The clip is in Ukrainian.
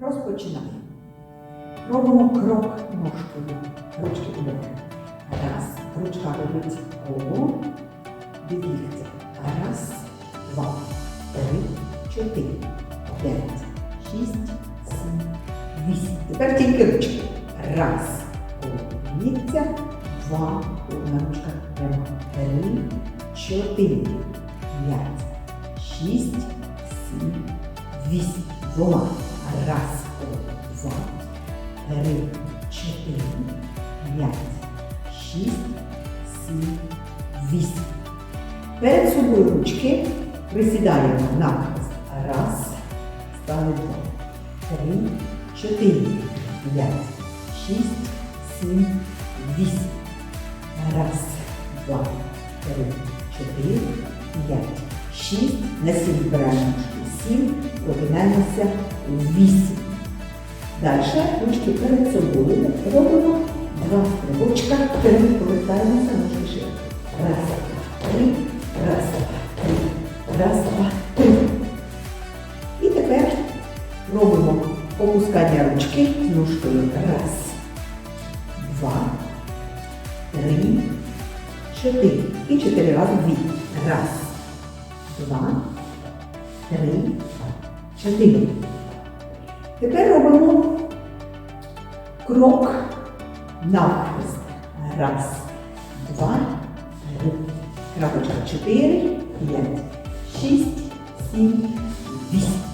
Розпочинаємо. Робимо крок ножкою. Ручки в боки. Раз. Ручка робить коло. Від. Раз, два, три, чотири, п'ять, шість, сім, вісім. Тепер тільки ручки. Раз. Коло. Два. Одна ручка. Прямо. Три, чотири, п'ять, шість, сім, вісім. Двома раз по два, три, чотири, п'ять, шість, сім, вісім. Перед собою ручки присідаємо на раз, стане два, три, чотири, п'ять, шість, сім, вісім. Раз, два, три, чотири, п'ять, шість. На сім беремо. 7 обминаємося в вісім. Далі ручки перед собою робимо два стрибочка, перевертаємося на шишки. Раз, три, раз, два, три, раз, два, три. І тепер робимо опускання ручки ножкою. Раз, два, три, чотири. І чотири рази дві. Раз, два три, чотири. Тепер робимо крок навхрест. Раз, два, три. Крапочка чотири, п'ять, шість, сім, вісім.